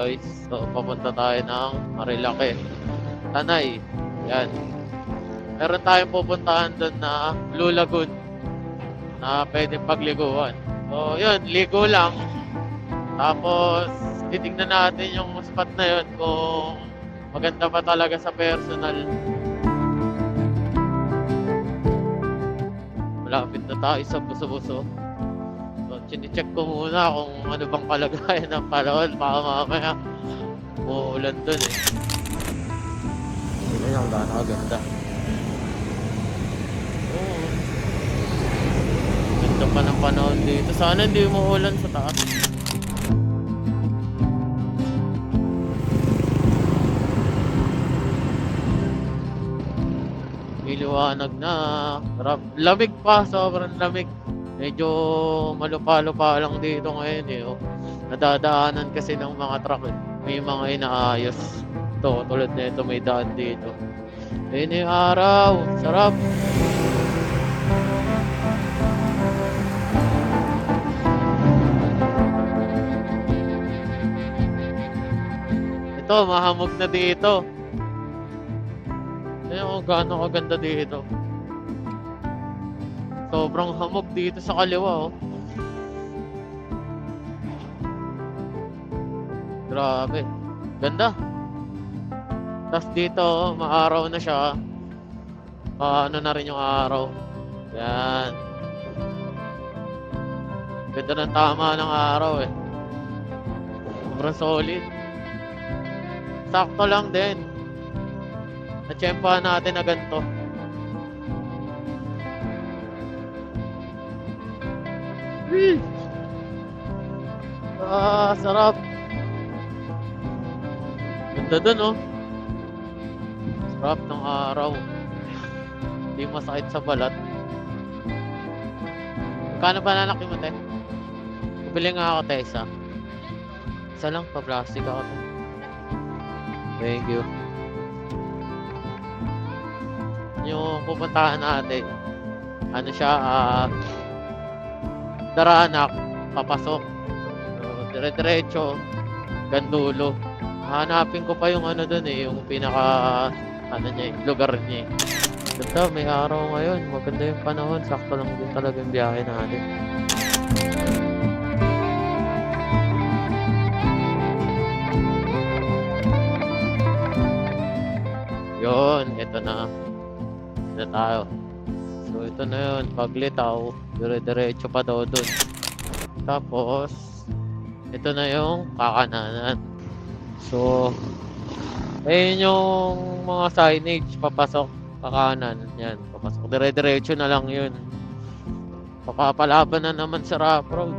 Guys. So, papunta tayo ng Marilake. Tanay. Yan. Meron tayong pupuntahan doon na Blue Lagoon na pwedeng pagliguan. So, yun, ligo lang. Tapos, titignan natin yung spot na yun kung maganda pa talaga sa personal. Malapit na tayo sa buso-buso. So, chine-check ko muna kung ano bang kalagayan ng panahon. Baka mamaya umuulan dun eh. Tingnan nyo kung gaano kaganda. Oo. Ganda pa ng panahon dito. Sana hindi umuulan sa taas. Iliwanag na. Lamig pa. Sobrang lamig. Medyo malupa-lupa lang dito ngayon eh. Oh. Nadadaanan kasi ng mga truck eh. May mga inaayos. Ito, tulad na ito may daan dito. Ayun yung araw. Sarap. Ito, mahamog na dito. Ayun kung gaano kaganda dito. Sobrang hamog dito sa kaliwa, oh. Grabe. Ganda. Tapos dito, oh, maaraw na siya. Paano na rin yung araw. Yan. Ganda ng tama ng araw, eh. Sobrang solid. Sakto lang din. Natsyempohan natin na ganito. Hmm. Ah, sarap. Ganda dun, oh. Sarap ng araw. Hindi masakit sa balat. Kano ba nalaki mo, te? Bili nga ako, te, isa. Isa lang, pa-plastic ako. Thank you. Yung pupuntahan natin, ano siya, ah, Daranak, papasok. So, dire-diretso, gandulo. Hanapin ko pa yung ano dun eh, yung pinaka, ano niya eh, lugar niya eh. Ganda, may araw ngayon. Maganda yung panahon. Sakto lang din talaga yung biyahe natin. Yon, ito na. Ito tayo. Ito na yun. Paglitaw, dire-diretso pa daw dun. Tapos, ito na yung kakananan. So, ayun yung mga signage papasok kakanan. Yan, papasok. Dire-diretso na lang yun. Papapalaban na naman sa rough road.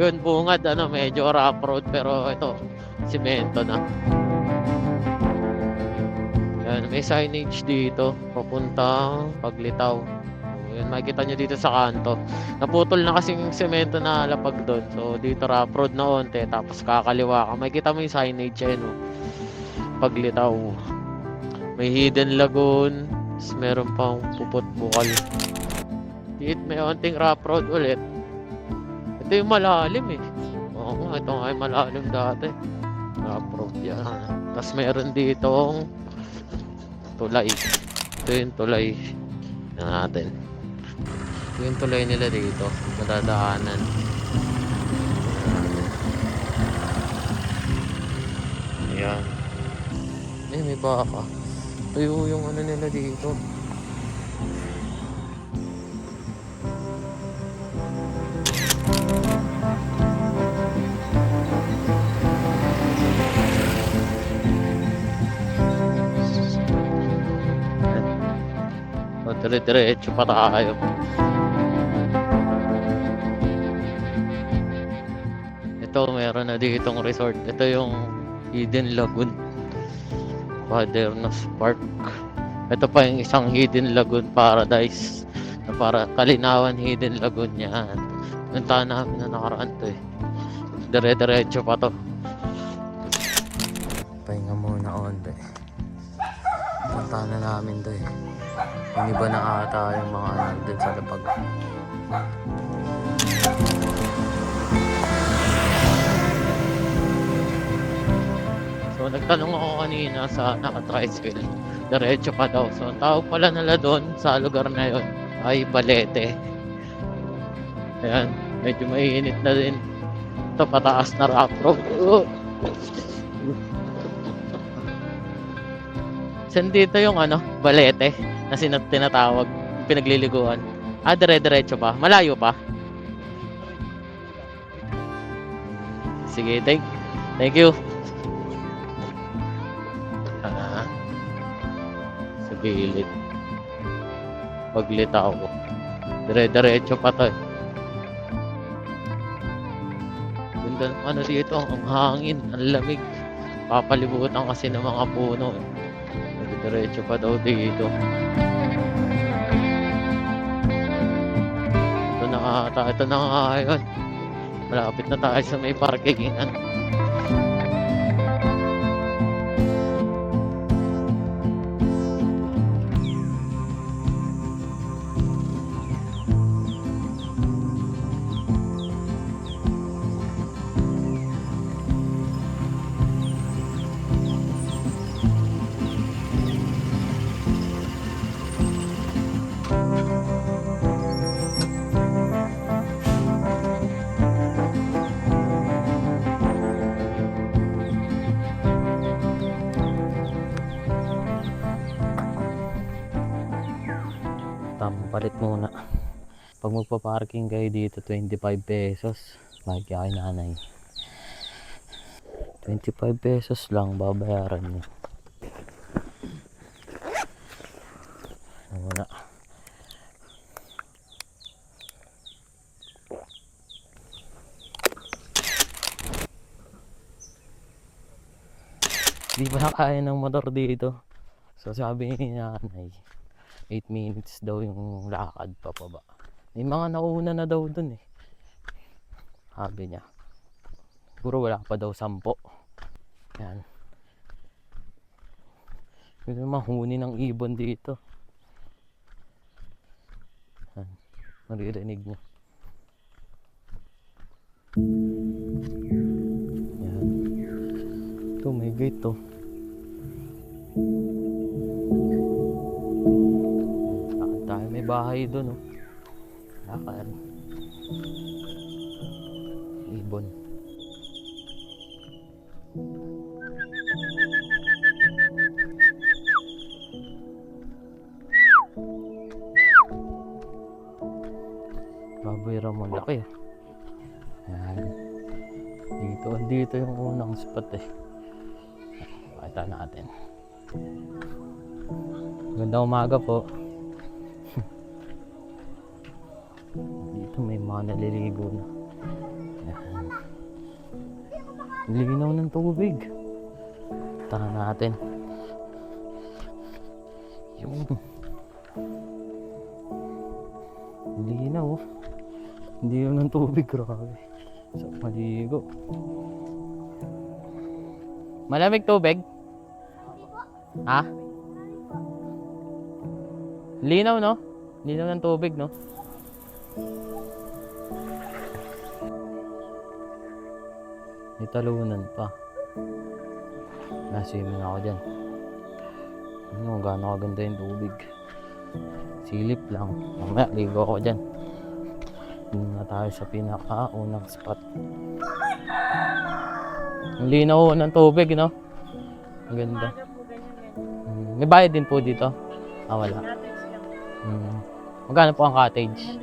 Yun, bungad, ano, medyo rough road. Pero ito, simento na. Yan, may signage dito. Papuntang paglitaw. So, yun, makikita nyo dito sa kanto. Naputol na kasi yung semento na lapag doon. So, dito rough road na onte. Tapos kakaliwa ka. Makikita mo yung signage yan, no? Paglitaw. May hidden lagoon. Tapos meron pang pupot bukal. Dito may onting rough ulit. Ito yung malalim eh. Oo ito nga yung malalim dati. Rough yan. Tapos meron ditong tulay. Ito yung tulay na natin. Ito yung tulay nila dito. Madadaanan. Ayan. Eh, may baka. Tuyo yung ano nila dito. Dire-diretso pa tayo. Ito, meron na ditong resort. Ito yung Hidden Lagoon. Padernos Park. Ito pa yung isang Hidden Lagoon Paradise. Na para Kalinawan Hidden Lagoon yan. Puntahan namin na nakaraan to eh. Dire-diretso pa to. Pahinga muna onte. Puntahan na namin to eh. Yung iba na ata yung mga nandun sa lapag. nagtanong ako kanina sa naka-tricycle. Diretso pa daw. So, ang tawag pala nila doon sa lugar na yon ay Balete. Ayan, medyo mainit na din. Ito pataas na rock road. Saan dito yung ano, Balete na sinat tinatawag, pinagliliguan? Ah, dire-diretso pa. Malayo pa. Sige, thank, thank you. Ah, sa gilid. Paglitaw ko. Dire-diretso pa to. eh. Ganda ng ano dito, ang hangin, ang lamig. Papalibutan kasi ng mga puno. eh. Diretso pa daw dito. Ito na ito na nga yun. Malapit na tayo sa may parkingan. Pag magpa-parking kayo dito, 25 pesos. Bakit kay nanay? 25 pesos lang babayaran niyo. Muna. Di ba kaya ng motor dito? So sabi ni nanay, 8 minutes daw yung lakad pa pa ba. May mga nauna na daw dun eh. Sabi niya. Siguro wala pa daw sampo. Yan. Pwede mahuni ng ibon dito. Yan. Maririnig niyo. Yan. Ito may gate to. Lakad bahay doon, oh. Lakad. Ibon. Baboy Ramon. Laki, ah. Yan. Dito, dito yung unang spot, eh. Pakita natin. Ganda umaga po. Mga naliligo na. Yan. Linaw ng tubig. Tahan natin. Yung linaw. oh. Yun ng tubig. Grabe. Sa maligo. Malamig tubig? Ha? Linaw, no? Linaw ng tubig, no? Talunan pa. Nasimin ako dyan. Ano, gaano kaganda yung tubig. Silip lang. Mamaya, ligo ako dyan. Doon na tayo sa pinakaunang spot. Ang linaw ng tubig, no? Ang ganda. May bayad din po dito? Ah, wala. Mm. Magkano po ang cottage?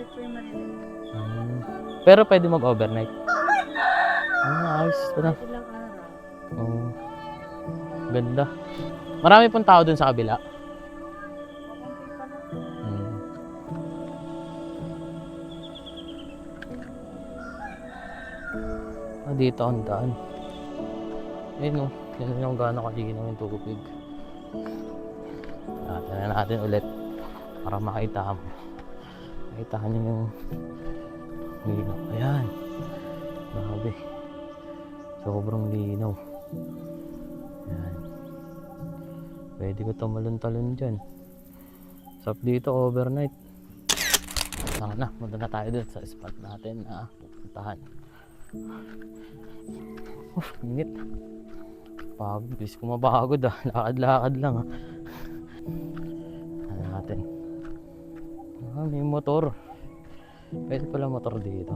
Mm. Pero pwede mag-overnight. Ah, ayos ito na. Oo. Ganda. Marami pong tao dun sa kabila. Mm. Ah, dito ang daan. Ayun o. Yan yung gano'ng kalinaw yung tubig. Natin na natin ulit para makita mo. Makita niyo yung. Ayan. Grabe. Sobrang linaw. Ayan. Pwede ko tumalon-talon dyan. Sap dito overnight. Tara na, punta na tayo dun sa spot natin na pupuntahan. Uf, init. Pagod, bilis ko mapagod ah. Lakad-lakad lang ah. Ano natin? Ah, may motor. Pwede pala motor dito.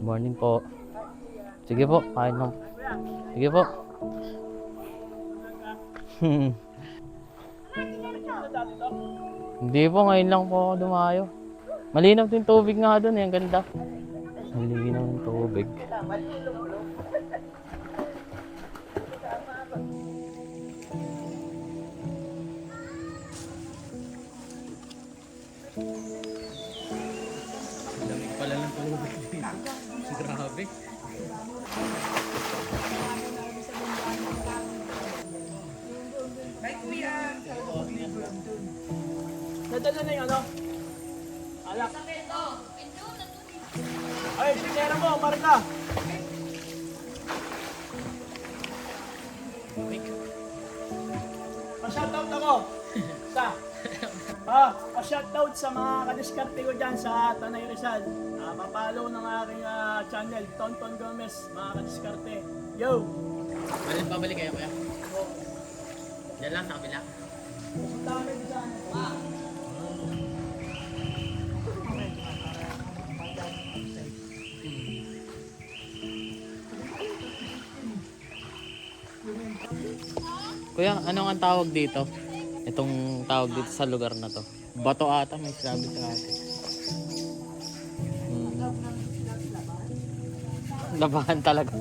Morning po. Sige po, kain lang. Sige po. Hindi po, ngayon lang po ako dumayo. Malinaw din tubig nga doon, eh. ang ganda. Malinaw ng tubig. Pala ng tubig dito. Grabe. Nadala na yung ano? Alak. Ay, sinera mo, Marika. Pa-shoutout ako. Sa? Ah, pa-shoutout sa mga kadiskarte ko dyan sa Tanay Rizal. Ah, papalo ng aking ah, channel, Tonton Gomez, mga kadiskarte. Yo! Balik babalik kayo kuya. Diyan lang sa kabila. Punta kami dyan. Kuya, ano ang tawag dito? Itong tawag dito sa lugar na to. Bato ata may sabi sa atin. Labahan talaga.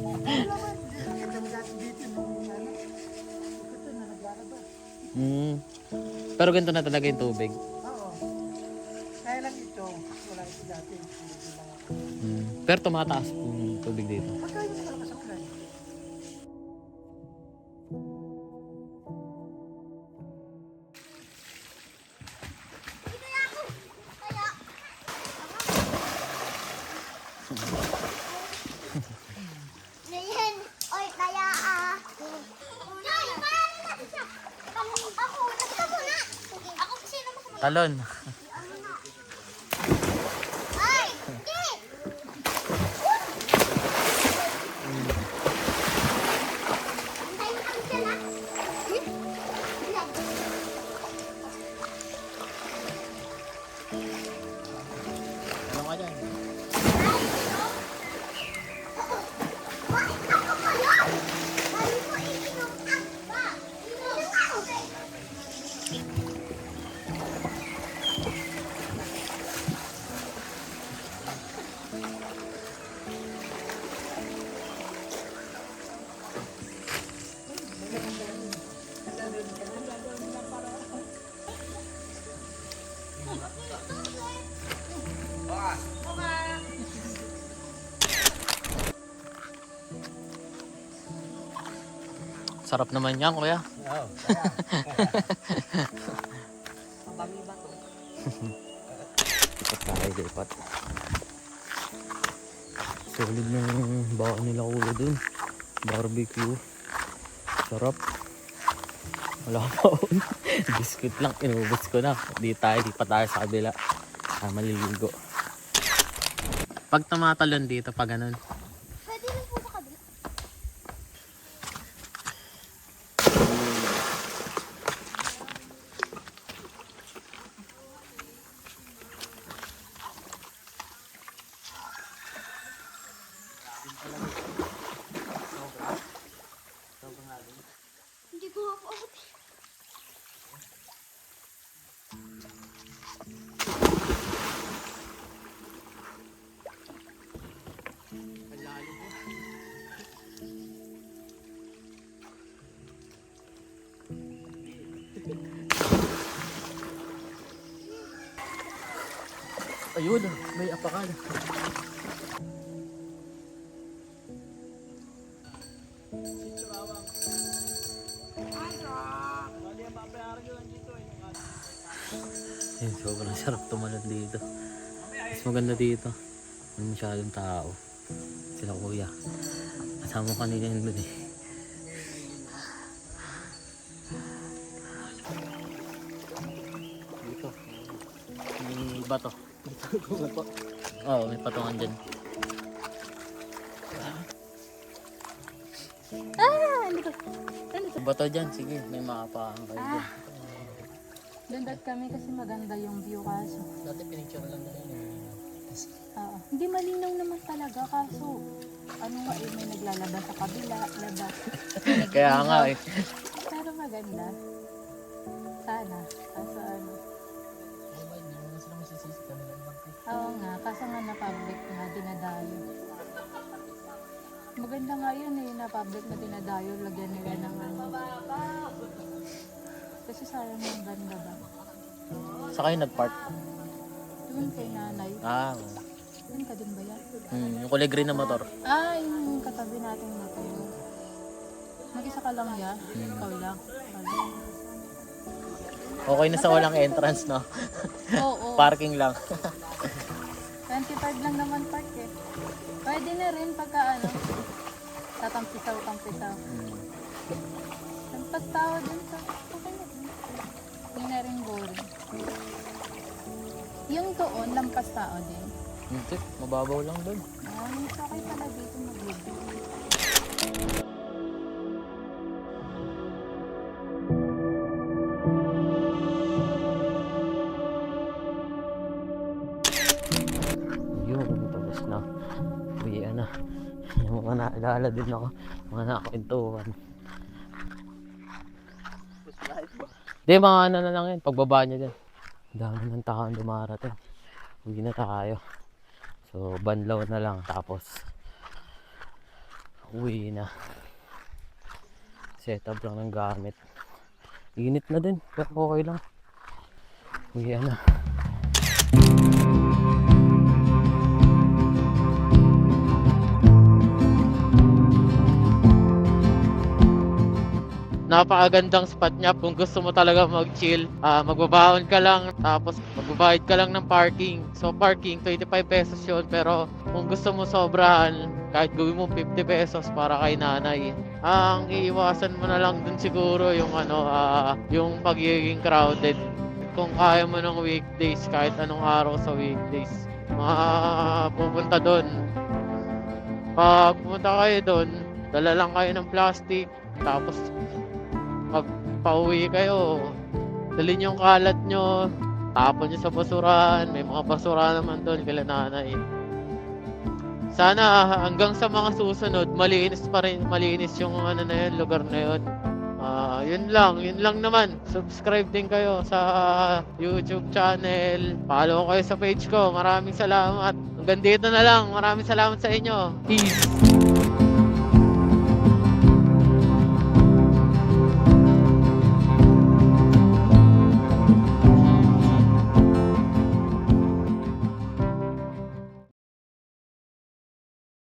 Hmm. Pero ganito na talaga yung tubig. Kaya lang wala ito dati. Hmm. Pero tumataas yung tubig dito. Pagkain Talon. Sarap naman yan, kuya. Lipat tayo, lipat. Solid na yung baka nila kuya dun. Barbecue. Sarap. Wala pa ako. Biscuit lang, inubos ko na. Di tayo, di pa tayo sa kabila. Ah, maliligo. Pag tumatalon dito, pag ganun. Ayun, may apakan. Ayun, sobrang sarap tumalon dito. Mas maganda dito. Hindi masyadong tao. Sila kuya. Kasama ko kanina yun dun eh. Dito. May bato. Oo, may patungan dyan. Ah, hindi ko. To? Bato dyan, sige. May makapahang kayo dyan. Dundot kami kasi maganda yung view kaso. Dati pinicture lang na yun. Oo. Hindi malinaw naman talaga kaso ano nga eh, may naglalaba sa kabila, labas. Kaya nga eh. Pero maganda. Sana. Kaso ano. Oo nga, kaso nga na-public na dinadayo. Maganda nga yun eh, na-public na dinadayo, lagyan nila ng ano. Kasi sayang yung ganda ba? Sa kayo nag-park? Doon kay nanay. Ah, Doon ka din ba yan? hmm, yung kulay green na motor. Ah, yung katabi natin na tayo. Mag-isa ka lang ya? Hmm. Ikaw lang? Ano? Okay na sa walang entrance, no? Oo. Parking lang. 25 lang naman park eh. Pwede na rin pagka ano. Tatampisaw-tampisaw. Lampas tao dun sa... Okay na rin. Hindi na rin boring. Yung doon, lampas tao din. Hindi, mababaw lang doon. Ah, mas okay pala dito mag-video. Mga naalala din ako. Mga nakakwentuhan. Hindi, mga ano na lang yan. Pagbaba niya din. Ang dami ng taon dumarating. Uwi na tayo. So, banlaw na lang. Tapos, uwi na. Setup lang ng gamit. Init na din. Pero okay lang. Uwi na. Napakagandang spot niya kung gusto mo talaga mag-chill. ah magbabaon ka lang, tapos magbabayad ka lang ng parking. So parking, 25 pesos yun. Pero kung gusto mo sobrahan, kahit gawin mo 50 pesos para kay nanay. Ang iiwasan mo na lang dun siguro yung ano, ah, yung pagiging crowded. Kung kaya mo ng weekdays, kahit anong araw sa weekdays, pupunta doon. Pag pumunta kayo doon, dala lang kayo ng plastic, tapos pag pauwi kayo, dalhin yung kalat nyo, tapon nyo sa basurahan, may mga basura naman doon kila nanay. Sana hanggang sa mga susunod, malinis pa rin, malinis yung ano na yun, lugar na yun. Ah, yun lang, yun lang naman. Subscribe din kayo sa YouTube channel. Follow kayo sa page ko. Maraming salamat. Hanggang dito na lang. Maraming salamat sa inyo. Peace.